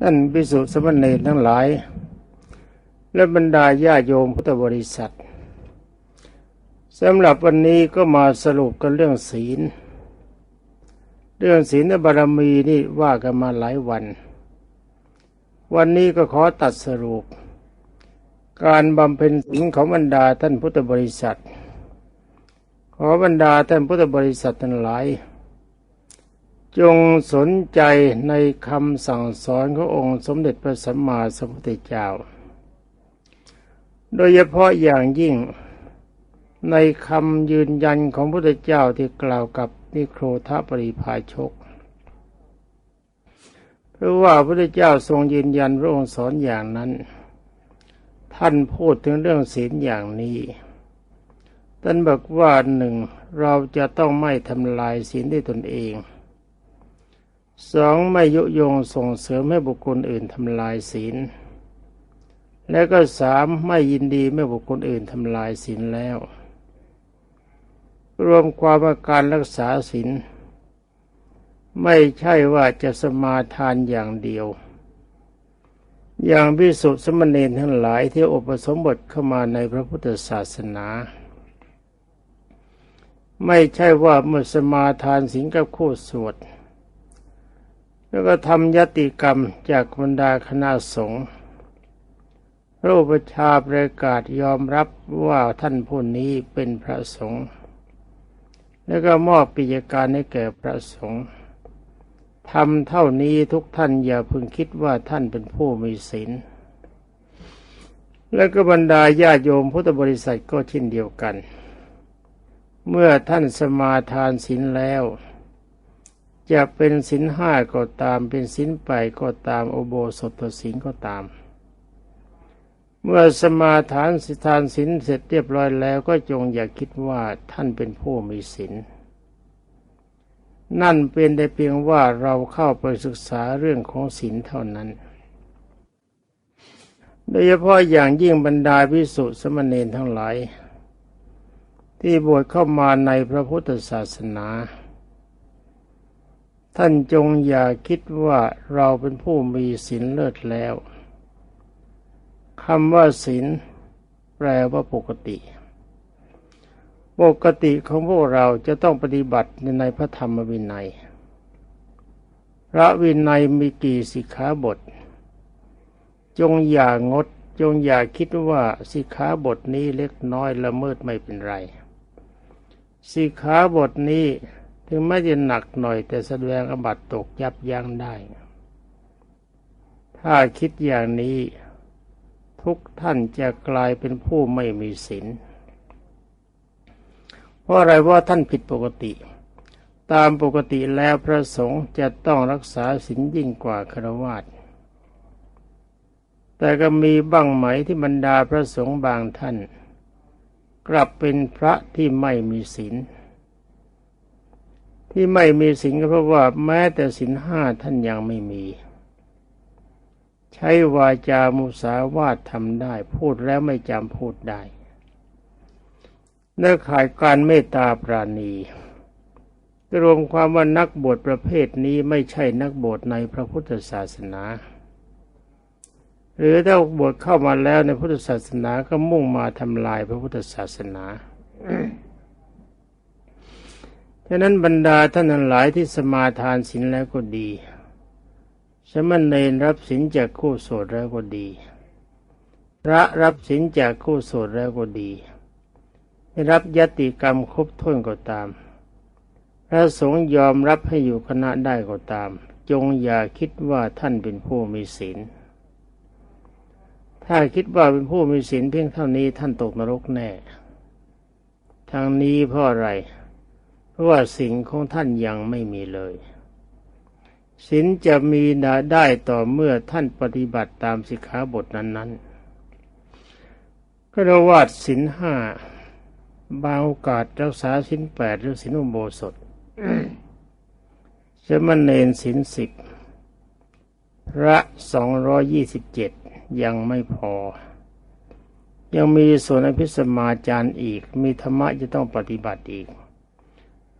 ท่านพิสุสมณเณรทั้งหลาย และบรรดาญาโยมพุทธบริษัทสำหรับวันนี้ก็มาสรุปกันเรื่องศีล เรื่องศีลบารมีนี่ว่ากันมาหลายวัน วันนี้ก็ขอตัดสรุป การบำเพ็ญศีลของบรรดาท่านพุทธบริษัท ขอบรรดาท่านพุทธบริษัททั้งหลาย จงสนใจในคำสั่งสอนขององค์สมเด็จพระสัมมาสัมพุทธเจ้า โดยเฉพาะอย่างยิ่งในคำยืนยันของพระพุทธเจ้าที่กล่าวกับนิโครธาปริภาชก เพราะว่าพระพุทธเจ้าทรงยืนยันพระองค์สอนอย่างนั้น ท่านพูดถึงเรื่องศีลอย่างนี้ท่านบอกว่าหนึ่งเราจะต้องไม่ทำลายศีลด้วยตนเอง สองไม่ยุยงส่งเสริมให้บุคคลอื่นทำลายศีล และก็สามไม่ยินดีเมื่อบุคคลอื่นทำลายศีลแล้ว รวมความว่าการรักษาศีลไม่ใช่ว่าจะสมาทานอย่างเดียว อย่างพิสุสมณเณรทั้งหลายที่อุปสมบทเข้ามาในพระพุทธศาสนา ไม่ใช่ว่าเมื่อสมาทานศีลกับคู่สวด แล้วก็ทำยติกรรมจากบรรดาคณะสงฆ์พระอุปชาประกาศยอมรับว่าท่านผู้นี้เป็นพระสงฆ์แล้วก็มอบปิยการให้แก่พระสงฆ์ทำเท่านี้ทุกท่านอย่าพึงคิดว่าท่านเป็นผู้มีศีล และก็บรรดาญาโยมพุทธบริษัทก็เช่นเดียวกัน เมื่อท่านสมาทานศีลแล้ว จะเป็นศีลห้าก็ตามเป็นศีลไปก็ตามโอโบสถศีลก็ตาม เมื่อสมาทานสิทานศีลเสร็จเรียบร้อยแล้วก็จงอย่าคิดว่าท่านเป็นผู้มีศีลนั่นเป็นได้เพียงว่าเราเข้าไปศึกษาเรื่องของศีลเท่านั้น โดยเฉพาะอย่างยิ่งบรรดาพิสุสมณเณรทั้งหลาย ที่บวชเข้ามาในพระพุทธศาสนา ท่านจงอย่าคิดว่าเราเป็นผู้มีศีลเลิศแล้วคำว่าศีลแปลว่าปกติ ปกติของพวกเราจะต้องปฏิบัติในพระธรรมวินัย พระวินัยมีกี่สิกขาบท จงอย่างด จงอย่าคิดว่าสิกขาบทนี้เล็กน้อยละเมิดไม่เป็นไร สิกขาบทนี้ ถึงแม้จะหนักหน่อย แต่แสดงอบัตตกยับยั้งได้ ถ้าคิดอย่างนี้ทุกท่านจะกลายเป็นผู้ไม่มีศีลเพราะอะไรว่าท่านผิดปกติ ตามปกติแล้วพระสงฆ์จะต้องรักษาศีลยิ่งกว่าครวาสแต่ก็มีบ้างไหมที่บรรดาพระสงฆ์บางท่าน กลับเป็นพระที่ไม่มีศีล ที่ไม่มีศีลก็เพราะว่าแม้แต่ศีลห้าท่านยังไม่มี ใช้วาจามุสาวาททำได้ พูดแล้วไม่จำพูดได้และขายการเมตตาปราณีรวมความว่านักบวชประเภทนี้ไม่ใช่นักบวชในพระพุทธศาสนา หรือถ้าบวชเข้ามาแล้วในพุทธศาสนาก็มุ่งมาทำลายพระพุทธศาสนา ฉะนั้นบรรดาท่านทั้งหลายที่สมาทานศีลแล้วก็ดีสมณเณรรับสินจากคู่โสดแล้วก็ดี พระรับสินจากคู่โสดแล้วก็ดีรับยติกรรมครบถ้วนก็ตาม พระสงฆ์ยอมรับให้อยู่คณะได้ก็ตาม จงอย่าคิดว่าท่านเป็นผู้มีศีล ถ้าคิดว่าเป็นผู้มีศีลเพียงเท่านี้ท่านตกนรกแน่ ทางนี้เพราะอะไร เพราะว่าสิ่งของท่านยังไม่มีเลยศีลจะมีนาได้ต่อเมื่อท่านปฏิบัติตามสิกขาบทนั้นๆก็เรวาดศีลห้าบางโอกาสรักษาศีลแปดหรือศีลอุโบสถจะมันเนนศีลสิบพระสองร้อยี่สิบเจ็ดยังไม่พอ ยังมีส่วนอภิสมาจารย์อีก มีธรรมะจะต้องปฏิบัติอีก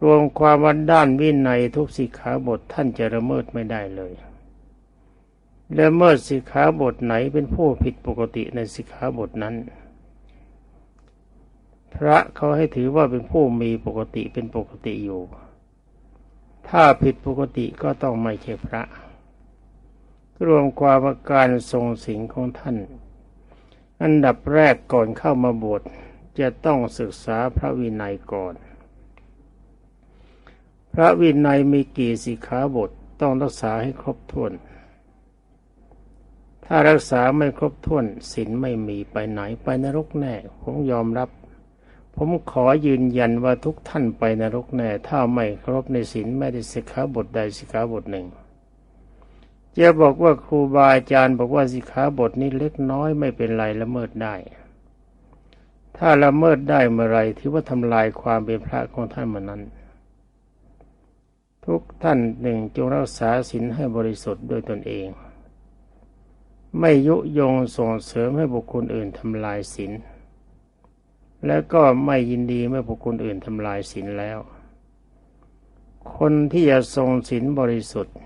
รวมความว่าด้านวินัยทุกสิกขาบทท่านจะละเมิดไม่ได้เลยละเมื่อสิกขาบทไหนเป็นผู้ผิดปกติในสิกขาบทนั้น พระเขาให้ถือว่าเป็นผู้มีปกติเป็นปกติอยู่ ถ้าผิดปกติก็ต้องไม่ใช่พระ รวมความว่าการทรงสิงของท่าน อันดับแรกก่อนเข้ามาบวชจะต้องศึกษาพระวินัยก่อน พระวินัยมีกี่สิกขาบทต้องรักษาให้ครบถ้วน ถ้ารักษาไม่ครบถ้วนศีลไม่มีไปไหนไปนรกแน่ ผมยอมรับ ผมขอยืนยันว่าทุกท่านไปนรกแน่ ถ้าไม่ครบในศีลไม่ได้สิกขาบทใดสิกขาบทหนึ่งจะบอกว่าครูบาอาจารย์บอกว่าสิกขาบทนี้เล็กน้อยไม่เป็นไรละเมิดได้ ถ้าละเมิดได้เมื่อไรถือว่าทำลายความเป็นพระของท่านเมื่อนั้น ทุกท่านหนึ่งจงรักษาศีลให้บริสุทธิ์ด้วยตนเอง ไม่ยุยงส่งเสริมให้บุคคลอื่นทำลายศีลและก็ไม่ยินดีเมื่อบุคคลอื่นทำลายศีลแล้ว คนที่จะทรงศีลบริสุทธิ์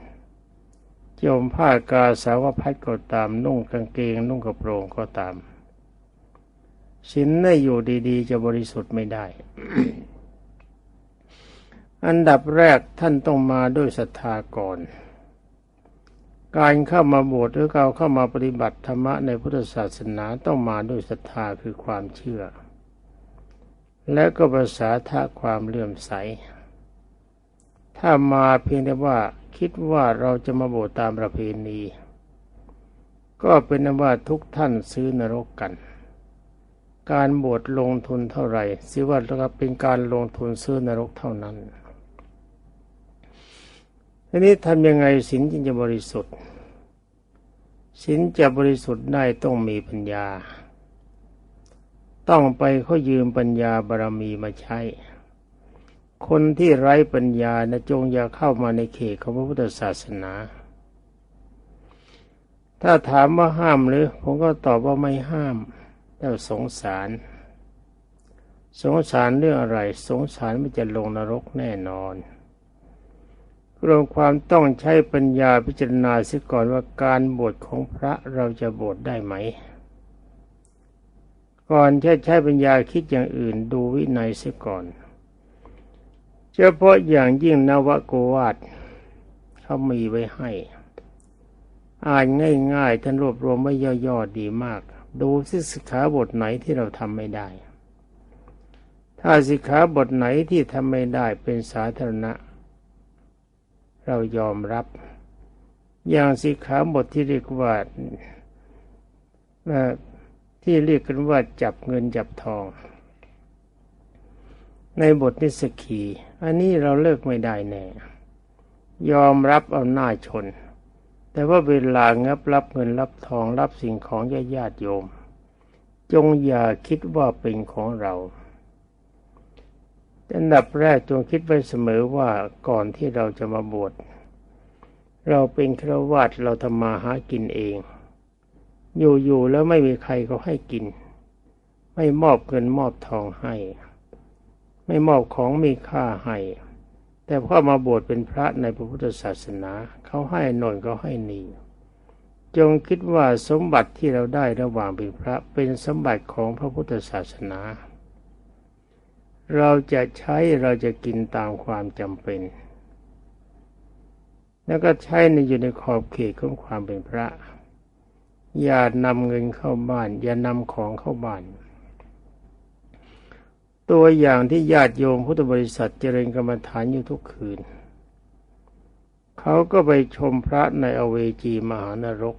โยมผ้ากาสาวพัดก็ตามนุ่งกางเกง นุ่งกระโปรงก็ตามศีลได้อยู่ดี ๆ จะบริสุทธิ์ไม่ได้ อันดับแรกท่านต้องมาด้วยศรัทธาก่อน การเข้ามาบวชหรือการเข้ามาปฏิบัติธรรมะในพุทธศาสนาต้องมาด้วยศรัทธาคือความเชื่อ และก็ภาษาทะความเลื่อมใส ถ้ามาเพียงแต่ว่าคิดว่าเราจะมาบวชตามประเพณี ก็เป็นว่าทุกท่านซื้อนรกกัน การบวชลงทุนเท่าไหร่สิว่าเป็นการลงทุนซื้อนรกเท่านั้น ทีนี้ทำยังไงศีลจึงจะบริสุทธิ์ศีลจะบริสุทธิ์ได้ต้องมีปัญญา ต้องไปเขายืมปัญญาบารมีมาใช้ คนที่ไร้ปัญญานะจงอย่าเข้ามาในเขตของพระพุทธศาสนา ถ้าถามว่าห้ามหรือ ผมก็ตอบว่าไม่ห้ามแต่สงสาร สงสารเรื่องอะไร สงสารไม่จะลงนรกแน่นอน รวมความต้องใช้ปัญญาพิจารณาเสียก่อนว่าการบวชของพระเราจะบวชได้ไหม ก่อนจะใช้ปัญญาคิดอย่างอื่นดูวินัยเสียก่อน เฉพาะอย่างยิ่งนวโกวาทเขามีไว้ให้ อ่านง่ายๆท่านรวบรวมไว้ย่อๆดีมาก ดูสิสิกขาบทไหนที่เราทำไม่ได้ ถ้าสิกขาบทไหนที่ทำไม่ได้เป็นสาธารณะ เรายอมรับ อย่างสิกขาบทที่เรียกว่าที่เรียกกันว่าจับเงินจับทอง ในบทนิสกีอันนี้เราเลิกไม่ได้แน่ยอมรับเอาหน้าชน แต่ว่าเวลางับรับเงินรับทองรับสิ่งของญาติญาติโยม จงอย่าคิดว่าเป็นของเรา อันดับแรกจงคิดไว้เสมอว่าก่อนที่เราจะมาบวชเราเป็นฆราวาสเราทำมาหากินเอง อยู่ๆแล้วไม่มีใครเขาให้กิน ไม่มอบเงินมอบทองให้ ไม่มอบของมีค่าให้ แต่พอมาบวชเป็นพระในพระพุทธศาสนาเขาให้หน่อยเขาให้นี่จงคิดว่าสมบัติที่เราได้ระหว่างเป็นพระเป็นสมบัติของพระพุทธศาสนา เราจะใช้เราจะกินตามความจำเป็น แล้วก็ใช้ในอยู่ในขอบเขตของความเป็นพระ อย่านำเงินเข้าบ้าน อย่านำของเข้าบ้าน ตัวอย่างที่ญาติโยมพุทธบริษัทเจริญกรรมฐานอยู่ทุกคืน เขาก็ไปชมพระในอเวจีมหานรก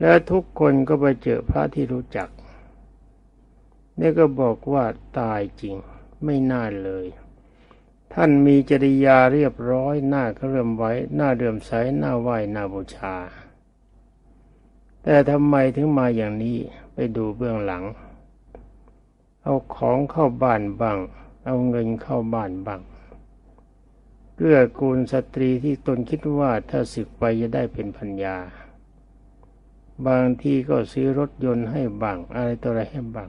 และทุกคนก็ไปเจอพระที่รู้จัก นี่ก็บอกว่าตายจริง ไม่น่าเลย ท่านมีจริยาเรียบร้อยหน้าเครื่มไว้หน้าเดิมใสหน้าไหวหน้าบูชา แต่ทำไมถึงมาอย่างนี้ไปดูเบื้องหลัง เอาของเข้าบ้านบ้าง เอาเงินเข้าบ้านบ้างเกื้อกูลสตรีที่ตนคิดว่าถ้าสึกไปจะได้เป็นพัญญา บางทีก็ซื้อรถยนต์ให้บ้างอะไรตัวอะไรให้บ้าง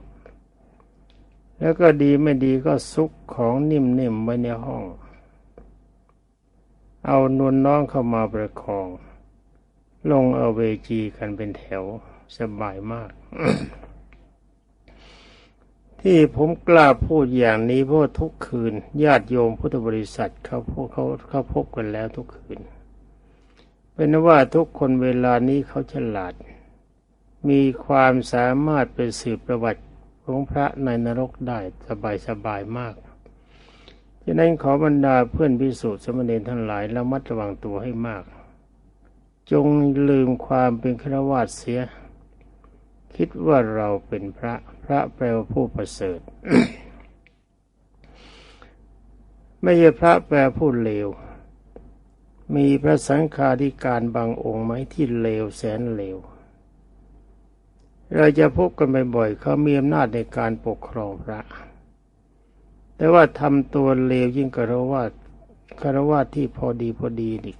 แล้วก็ดีไม่ดีก็ซุกของนิ่มๆไว้ในห้อง เอานวลน้องเข้ามาประคอง ลงเอาเวจีกันเป็นแถวสบายมาก ที่ผมกล้าพูดอย่างนี้เพราะทุกคืน ญาติโยมพุทธบริษัทเขาพบเขาเขาพบกันแล้วทุกคืน เป็นว่าทุกคนเวลานี้เขาฉลาด มีความสามารถไปสืบประวัติ ของพระในนรกได้สบายสบายมากฉะนั้นขอบรรดาเพื่อนพิสูจน์สมณเณรทั้งหลายระมัดระวังตัวให้มาก จงลืมความเป็นฆราวาสเสีย คิดว่าเราเป็นพระพระแปลว่าผู้ประเสริฐ ไม่ใช่พระแปลผู้เลว มีพระสังฆาธิการบางองค์ไหมที่เลวแสนเลว เราจะพบกันบ่อยๆเขามีอำนาจในการปกครองพระ แต่ว่าทำตัวเลวยิ่งกระวาดคารวาสที่พอดีพอดีอีก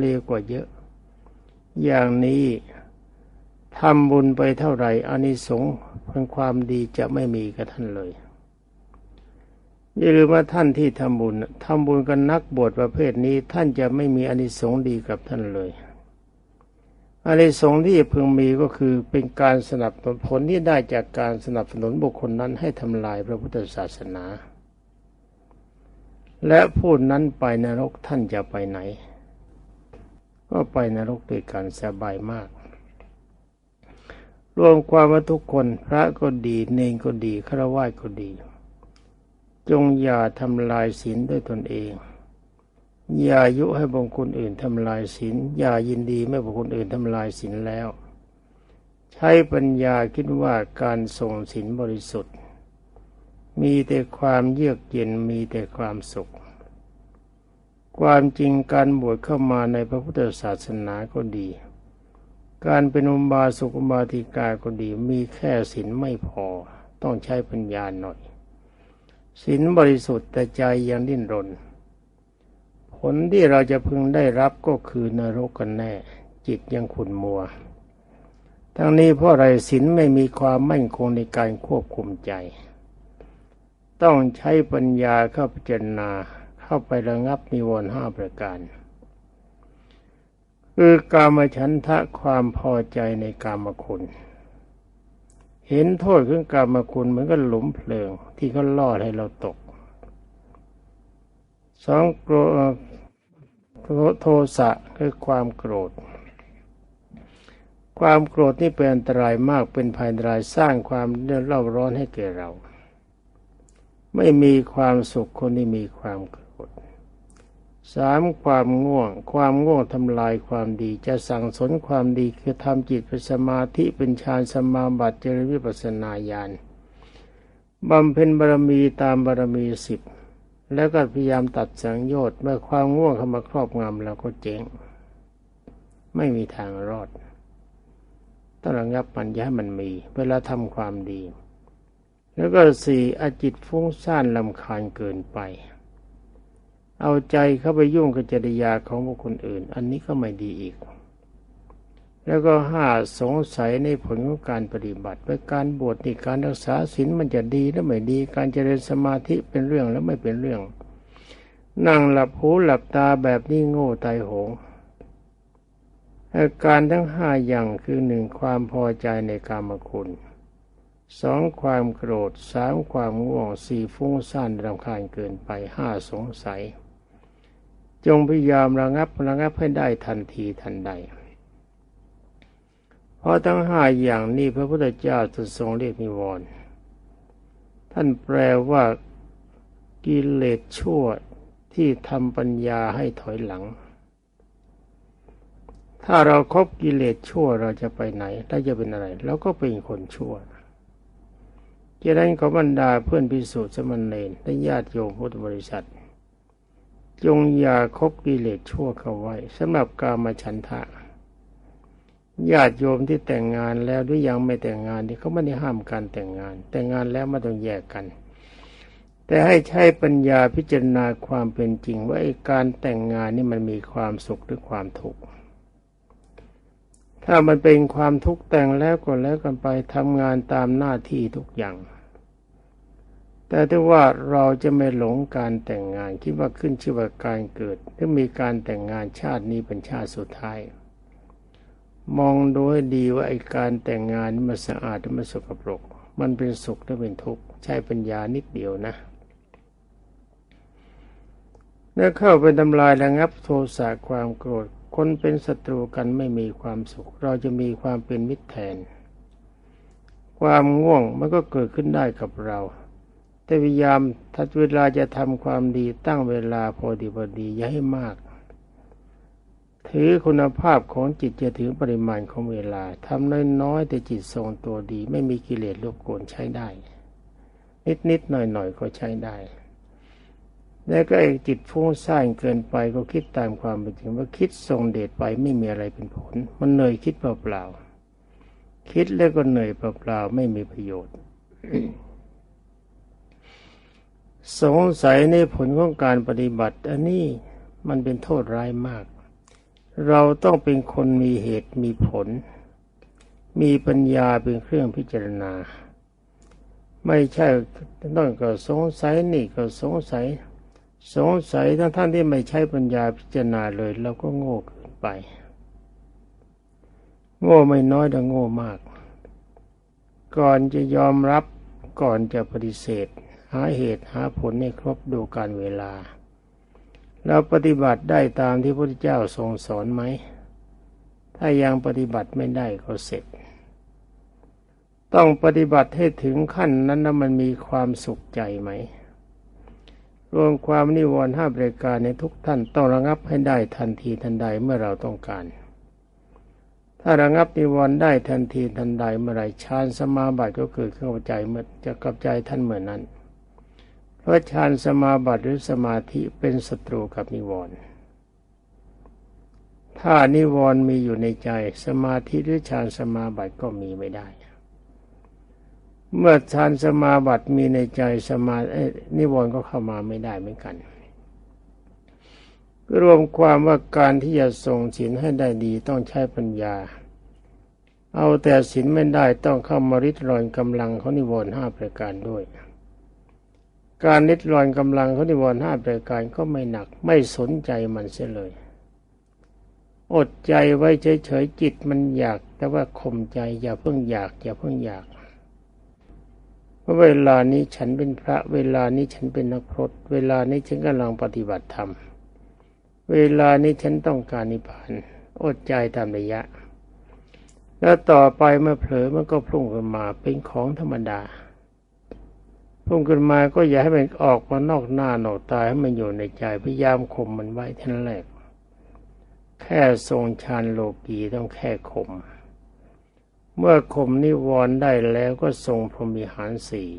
เลวกว่าเยอะ อย่างนี้ทำบุญไปเท่าไหร่อานิสงส์เป็นความดีจะไม่มีกับท่านเลยอย่าลืมว่าท่านที่ทำบุญทำบุญกันนักบวชประเภทนี้ ท่านจะไม่มีอานิสงส์ดีกับท่านเลย อานิสงส์ที่พึงมีก็คือเป็นการสนับสนุนผลที่ได้จากการสนับสนุนบุคคลนั้นให้ทำลายพระพุทธศาสนา และผู้นั้นไปนรกท่านจะไปไหน ก็ไปนรกด้วยกันสบายมาก รวมความว่าทุกคนพระก็ดีเนงก็ดีฆราวาสก็ดี จงอย่าทำลายศีลด้วยตนเอง อย่ายุให้บุคคลอื่นทำลายศีลอย่ายินดีไม่บุคคลอื่นทำลายศีลแล้ว ใช้ปัญญาคิดว่าการส่งศีลบริสุทธิ์ มีแต่ความเยือกเย็นมีแต่ความสุข ความจริงการบวชเข้ามาในพระพุทธศาสนาก็ดี การเป็นอุบาสกอุบาติกาก็ดีมีแค่ศีลไม่พอต้องใช้ปัญญาหน่อยศีลบริสุทธิ์แต่ใจยังดิ้นรน ผลที่เราจะพึงได้รับก็คือนรกกันแน่ จิตยังขุ่นมัว ทั้งนี้เพราะไรศีลไม่มีความมั่นคงในการควบคุมใจ ต้องใช้ปัญญาเข้าพิจารณาเข้าไประงับนิวรณ์ห้าประการคือกามฉันทะความพอใจในกามคุณ เห็นโทษของกามคุณเหมือนกับหลุมเพลิงที่เขาล่อให้เราตก สองโกรโทสะคือความโกรธ ความโกรธนี่เป็นอันตรายมากเป็นภัยอันตรายสร้างความเร่าร้อนให้แก่เรา ไม่มีความสุขคนที่มีความโกรธสามความง่วง ความง่วงทำลายความดี จะสั่งสนความดีคือทำจิตเป็นสมาธิเป็นฌานสมาบัติเจริญวิปัสสนาญาณบำเพ็ญบารมีตามบารมีสิบ แล้วก็พยายามตัดสังโยชน์เมื่อความง่วงเข้ามาครอบงำเราก็เจ๊ง ไม่มีทางรอด ต้องระงับมันอย่าให้มันมี เวลาทำความดี แล้วก็สี่อจิตฟุ้งซ่านลำคาญเกินไป เอาใจเข้าไปยุ่งกับจริยาของบุคคลอื่น อันนี้ก็ไม่ดีอีก แล้วก็ห้าสงสัยในผลของการปฏิบัติว่าการบวชนี่การรักษาศีลมันจะดีหรือไม่ดี การเจริญสมาธิเป็นเรื่องแล้วไม่เป็นเรื่อง นั่งหลับหูหลับตาแบบนี้โง่ตายโหงอาการทั้งห้าอย่างคือหนึ่งความพอใจในกามคุณสองความโกรธสามความง่วงสี่ฟุ้งซ่านรำคาญเกินไปห้าสงสัย จงพยายามระงับระงับให้ได้ทันทีทันใด เพราะทั้งห้าอย่างนี้พระพุทธเจ้าทรงเรียกนิวรณ์ท่านแปลว่ากิเลสชั่วที่ทำปัญญาให้ถอยหลัง ถ้าเราครบกิเลสชั่วเราจะไปไหนเราจะเป็นอะไรเราก็เป็นคนชั่วจะนั้นขอบรรดาเพื่อนพิสูจน์สมณเณรและญาติโยมพุทธบริษัท จงอย่าคบกิเลสชั่วเข้าไว้สำหรับกามฉันทะ ญาติโยมที่แต่งงานแล้วหรือยังไม่แต่งงานที่เขาไม่ได้ห้ามการแต่งงาน แต่งงานแล้วไม่ต้องแยกกัน แต่ให้ใช้ปัญญาพิจารณาความเป็นจริงว่าการแต่งงานนี่มันมีความสุขหรือความทุกข์ถ้ามันเป็นความทุกข์แต่งแล้วก็แล้วกันไปทำงานตามหน้าที่ทุกอย่าง แต่ถ้าว่าเราจะไม่หลงการแต่งงานคิดว่าขึ้นชื่อว่าการเกิดถ้ามีการแต่งงานชาตินี้เป็นชาติสุดท้าย มองดูให้ดีว่าไอการแต่งงานมันสะอาดหรือมันสกปรก มันเป็นสุขหรือเป็นทุกข์ใช้ปัญญานิดเดียวนะแล้วเข้าไปทำลายระงับโทสะความโกรธ คนเป็นศัตรูกันไม่มีความสุข เราจะมีความเป็นมิตรแทน ความง่วงมันก็เกิดขึ้นได้กับเรา แต่พยายามถ้าเวลาจะทำความดีตั้งเวลาพอดีพอดีอย่าให้มาก ถือคุณภาพของจิตจะถือปริมาณของเวลาทำน้อยๆแต่จิตทรงตัวดี ไม่มีกิเลสรบกวนใช้ได้ นิดๆหน่อยๆก็ใช้ได้แล้วก็ไอจิตฟุ้งซ่านเกินไปก็คิดตามความเป็นจริงว่าคิดทรงเดชไปไม่มีอะไรเป็นผล มันเหนื่อยคิดเปล่าๆคิดแล้วก็เหนื่อยเปล่าๆไม่มีประโยชน์ สงสัยในผลของการปฏิบัติ อันนี้มันเป็นโทษร้ายมาก เราต้องเป็นคนมีเหตุมีผล มีปัญญาเป็นเครื่องพิจารณา ไม่ใช่ต้องก็สงสัยนี่ก็สงสัย สงสัยทั้งท่านที่ไม่ใช้ปัญญาพิจารณาเลยเราก็โง่เกินไป โง่ไม่น้อยแต่โง่มาก ก่อนจะยอมรับก่อนจะปฏิเสธ หาเหตุหาผลให้ครบดูการเวลา เราปฏิบัติได้ตามที่พระพุทธเจ้าทรงสอนไหม ถ้ายังปฏิบัติไม่ได้ก็เสร็จ ต้องปฏิบัติให้ถึงขั้นนั้นนะมันมีความสุขใจไหม รวมความนิวรณ์ห้าประการในทุกท่านต้องระงับให้ได้ทันทีทันใดเมื่อเราต้องการ ถ้าระงับนิวรณ์ได้ทันทีทันใดเมื่อไรฌานสมาบัติก็เกิดขึ้นกับใจเมื่อจะกับใจท่านเหมือนนั้น พราะฌานสมาบัติหรือสมาธิเป็นศัตรูกับนิวรณ์ถ้านิวรณ์มีอยู่ในใจ สมาธิหรือฌานสมาบัติก็มีไม่ได้ เมื่อฌานสมาบัติมีในใจสมาเอนิวรณ์ก็เข้ามาไม่ได้เหมือนกัน รวมความว่าการที่จะทรงศีลให้ได้ดีต้องใช้ปัญญา เอาแต่ศีลไม่ได้ต้องเข้ามาริดรอนกำลังของนิวรณ์ห้าประการด้วย การริดรอนกำลังเของนิวรณ์ห้าประการก็ไม่หนัก ไม่สนใจมันเสียเลย อดใจไว้เฉยๆจิตมันอยาก แต่ว่าข่มใจอย่าเพิ่งอยาก อย่าเพิ่งอยากเพราะเวลานี้ฉันเป็นพระ เวลานี้ฉันเป็นนักพรตเวลานี้ฉันกำลังปฏิบัติธรรมเวลานี้ฉันต้องการนิพพานอดใจตามระยะ แล้วต่อไปเมื่อเผลอมันก็พุ่งขึ้นมาเป็นของธรรมดา พุ่งขึ้นมาก็อย่าให้มันออกมานอกหน้าหนอกตาให้มันอยู่ในใจพยายามข่มมันไว้ท่านแรก แค่ทรงฌานโลกีต้องแค่ข่มเมื่อข่มนิวรณ์ได้แล้วก็ทรงพรหมิหารสี่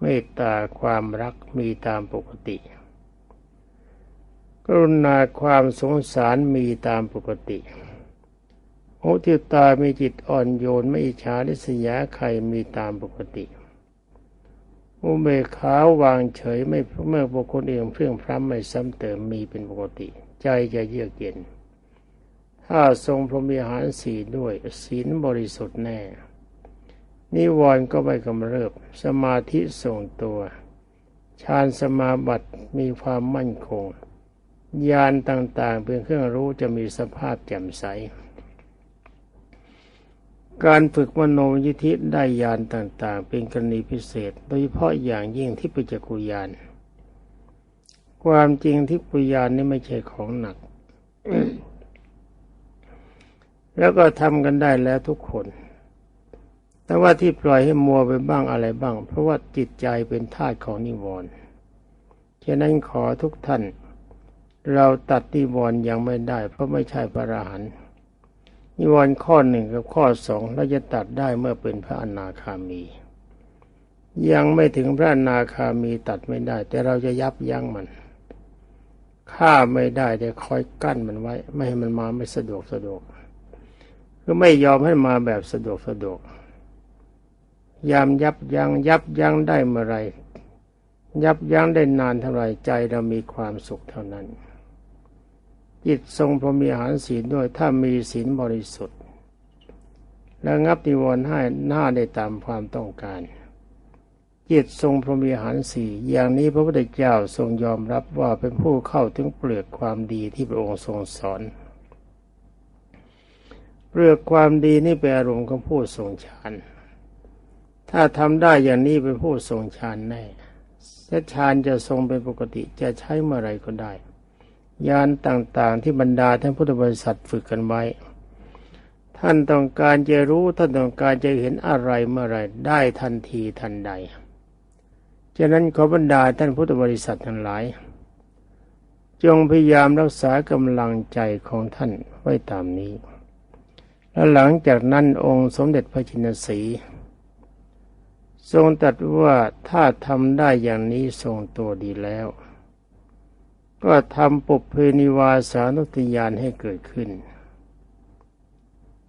เมตตาความรักมีตามปกติ กรุณาความสงสารมีตามปกติโอทิตามีจิตอ่อนโยนไม่อิจฉาริษยาใครมีตามปกติ อุเบกขาวางเฉยไม่เมื่อบุคคลเองเพื่องพร้ำไม่ซ้ำเติมมีเป็นปกติ ใจจะเยือกเย็น ถ้าทรงพรหมิหารสีด้วยศีลบริสุทธิ์แน่ นิวรณ์ก็ไม่กำเริบ สมาธิทรงตัวฌานสมาบัติมีความมั่นคงญาณต่างๆ เป็นเครื่องรู้จะมีสภาพแจ่มใส การฝึกมโนยิธิได้ญาณต่าง ๆ เป็นกรณีพิเศษ โดยเฉพาะอย่างยิ่งที่ปจจกุญาณ ความจริงที่ปุญาณนี่ไม่ใช่ของหนัก แล้วก็ทำกันได้แล้วทุกคน แต่ว่าที่ปล่อยให้มัวไปบ้างอะไรบ้าง เพราะว่าจิตใจเป็นธาตุของนิวรณ์ฉะนั้นขอทุกท่าน เราตัดนิวรณ์ยังไม่ได้ เพราะไม่ใช่พระอรหันต์ นิวรณ์ข้อหนึ่งกับข้อสองเราจะตัดได้เมื่อเป็นพระอนาคามี ยังไม่ถึงพระอนาคามีตัดไม่ได้ แต่เราจะยับยั้งมันฆ่าไม่ได้แต่คอยกั้นมันไว้ ไม่ให้มันมาไม่สะดวกสะดวกคือไม่ยอมให้มาแบบสะดวกสะดวกยามยับยัง้งยับยั้งได้เมื่อไร ยับยั้งได้นานเท่าไรใจเรามีความสุขเท่านั้น จิตทรงพรหมีหารศีลด้วยถ้ามีศีลบริสุทธิ์แล้วงับนิวรณ์ให้หน้าได้ตามความต้องการ จิตทรงพรหมีหารสี่อย่างนี้พระพุทธเจ้าทรงยอมรับว่าเป็นผู้เข้าถึงเปลือกความดีที่พระองค์ทรงสอน เปลือกความดีนี่เป็นอารมณ์ของผู้ทรงฌานถ้าทำได้อย่างนี้เป็นผู้ทรงฌานแน่และฌานจะทรงเป็นปกติจะใช้เมื่อไรก็ได้ ยานต่างๆ ที่บรรดาท่านพุทธบริษัทฝึกกันไว้ ท่านต้องการจะรู้ท่านต้องการจะเห็นอะไรเมื่อไรได้ทันทีทันใดฉะนั้นขอบรรดาท่านพุทธบริษัททั้งหลาย จงพยายามรักษากำลังใจของท่านไว้ตามนี้ และหลังจากนั้นองค์สมเด็จพระจินสีทรงตรัสว่าถ้าทำได้อย่างนี้ทรงตัวดีแล้ว ก็ทำปุเพนิวาสานุติยานให้เกิดขึ้น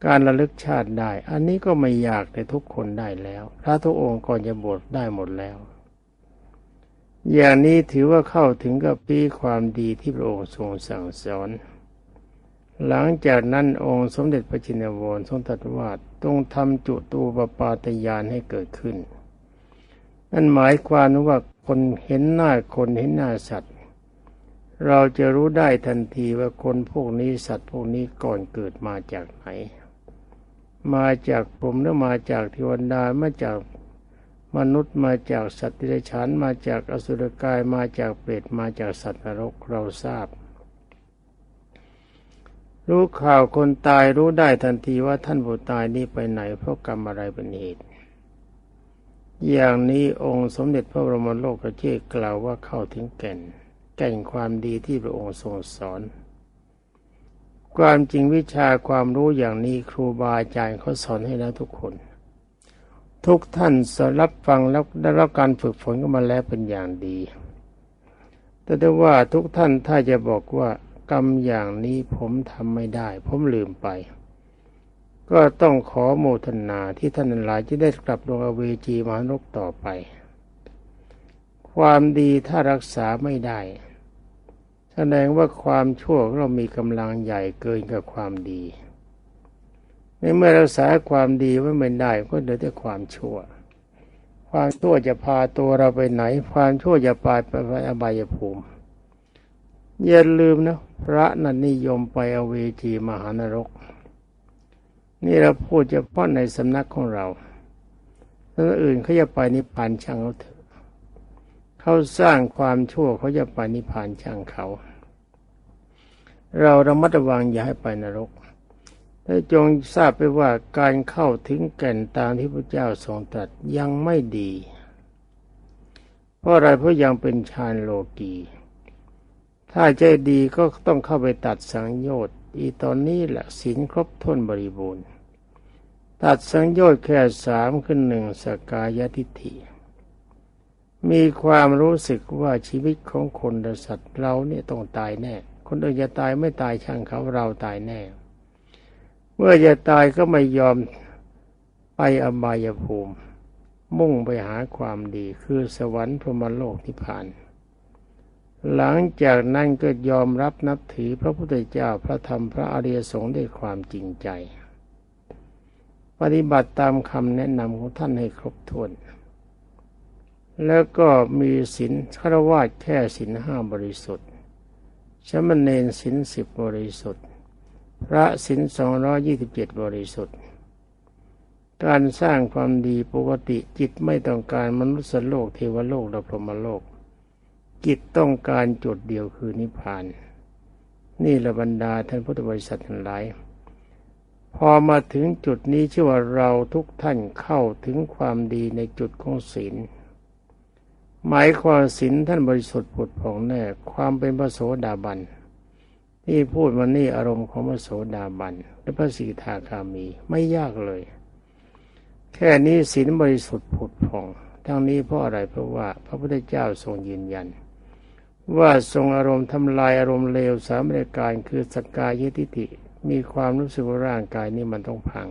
การระลึกชาติได้ อันนี้ก็ไม่ยากแต่ทุกคนได้แล้ว พระทุกองค์ก่อนจะบวชได้หมดแล้ว อย่างนี้ถือว่าเข้าถึงกับปีความดีที่พระองค์ทรงสั่งสอน หลังจากนั้นองค์สมเด็จพระจินวรทรงตรัสว่าต้องทำจุตูปปาตยานให้เกิดขึ้น นั่นหมายความว่าคนเห็นหน้าคนเห็นหน้าสัตว์ เราจะรู้ได้ทันทีว่าคนพวกนี้สัตว์พวกนี้ก่อนเกิดมาจากไหน มาจากผมหรือมาจากเทวดามาจากมนุษย์มาจากสัตว์ที่ไรฉันมาจากอสุรกายมาจากเปรตมาจากสัตว์นรกเราทราบ รู้ข่าวคนตายรู้ได้ทันทีว่าท่านผู้ตายนี้ไปไหน เพราะกรรมอะไรเป็นเหตุ อย่างนี้องค์สมเด็จพระบรมโลกเจ้ากล่าวว่าเข้าถึงแก่น ก่นความดีที่พระองค์ทรงสอน ความจริงวิชาความรู้อย่างนี้ครูบาอาจารย์เขาสอนให้แล้วทุกคน ทุกท่านสรับฟังแล้วได้รับการฝึกฝนกันมาแล้วเป็นอย่างดี แต่ได้ว่าทุกท่านถ้าจะบอกว่ากรรมอย่างนี้ผมทำไม่ได้ ผมลืมไป ก็ต้องขอโมทนาที่ท่านหลายจะได้กลับดวงอเวจีมานรกต่อไปความดีถ้ารักษาไม่ได้ แสดงว่าความชั่วเรามีกำลังใหญ่เกินกับความดีในเมื่อรักษาความดีไว้ไม่ได้ก็เหลือแต่ความชั่ว ความชั่วจะพาตัวเราไปไหน ความชั่วจะพาไปอบายภูมิอย่าลืมนะพระนันนิยมไปอเวจีมหานรก นี่เราพูดเฉพาะในสำนักของเราแล้วอื่นเขาจะไปนิพพานช่างเขาเถอะ เขาสร้างความชั่วเขาจะไปนิพพานช่างเขา เราระมัดระวังอย่าให้ไปนรกแต่จงทราบไปว่าการเข้าถึงแก่นตามที่พระเจ้าทรงตรัสยังไม่ดี เพราะอะไรเพราะยังเป็นฌานโลกีถ้าใจดีก็ต้องเข้าไปตัดสังโยชน์อีตอนนี้แหละศีลครบถ้วนบริบูรณ์ ตัดสังโยชน์แค่สามขึ้นหนึ่งสกายทิฏฐิ มีความรู้สึกว่าชีวิตของคนและสัตว์เราเนี่ยต้องตายแน่ คนอื่นจะตายไม่ตายช่างเขาเราตายแน่ เมื่อจะตายก็ไม่ยอมไปอบายภูมิ มุ่งไปหาความดีคือสวรรค์พรหมโลกนิพพาน หลังจากนั้นก็ยอมรับนับถือพระพุทธเจ้าพระธรรมพระอริยสงฆ์ด้วยความจริงใจ ปฏิบัติตามคำแนะนำของท่านให้ครบถ้วน แล้วก็มีศีลฆราวาสแค่ศีลห้าบริสุทธิ์ชมเณรศีลสิบบริสุทธิ์ พระศีลสองร้อยี่สิบเจ็ดบริสุทธิ์ การสร้างความดีปกติจิตไม่ต้องการมนุษย์โลกเทวโลกและพรหมโลก จิตต้องการจุดเดียวคือนิพพาน นี่ละบรรดาท่านพุทธบริษัททั้งหลายพอมาถึงจุดนี้ชื่อว่าเราทุกท่านเข้าถึงความดีในจุดของศีล หมายความศีลท่านบริสุทธิ์ผุดผ่องแน่ ความเป็นพระโสดาบันที่พูดมานี่อารมณ์ของพระโสดาบันและพระสีทาคามีไม่ยากเลย แค่นี้ศีลบริสุทธิ์ผุดผ่องทั้งนี้เพราะอะไรเพราะว่า พระพุทธเจ้าทรงยืนยัน ว่าทรงอารมณ์ทำลายอารมณ์เลวสามรายการคือสกกายทิฏฐิมีความรู้สึกว่าร่างกายนี้มันต้องพัง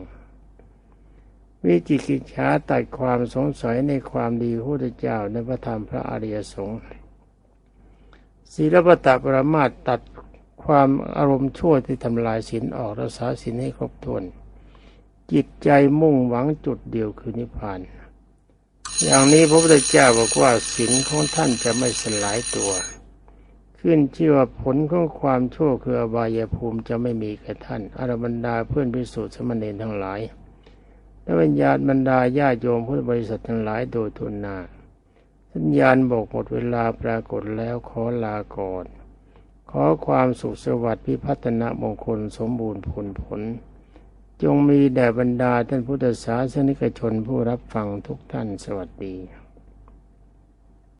วิจิกิจฉาตัดความสงสัยในความดีพระพุทธเจ้าในพระธรรมพระอริยสงฆ์ศีลปตะปรมาตตัดความอารมณ์ชั่วที่ทำลายศีลออกรักษาศีลให้ครบถ้วน จิตใจมุ่งหวังจุดเดียวคือนิพพาน อย่างนี้พระพุทธเจ้าบอกว่าศีลของท่านจะไม่สลายตัว ขึ้นชื่อว่าผลของความชั่วคืออบายภูมิจะไม่มีแก่ท่านอรบรรดาเพื่อนพิสูจน์สมณเณรทั้งหลาย และวิญญาณบรรดาญาโยมพุทธบริษัททั้งหลายโดยทุนนา สัญญาณบอกหมดเวลาปรากฏแล้วขอลาก่อน ขอความสุขสวัสดิ์พิพัฒนมงคลสมบูรณ์ผลผล จงมีแด่บรรดาท่านพุทธศาสนิกชนผู้รับฟังทุกท่านสวัสดี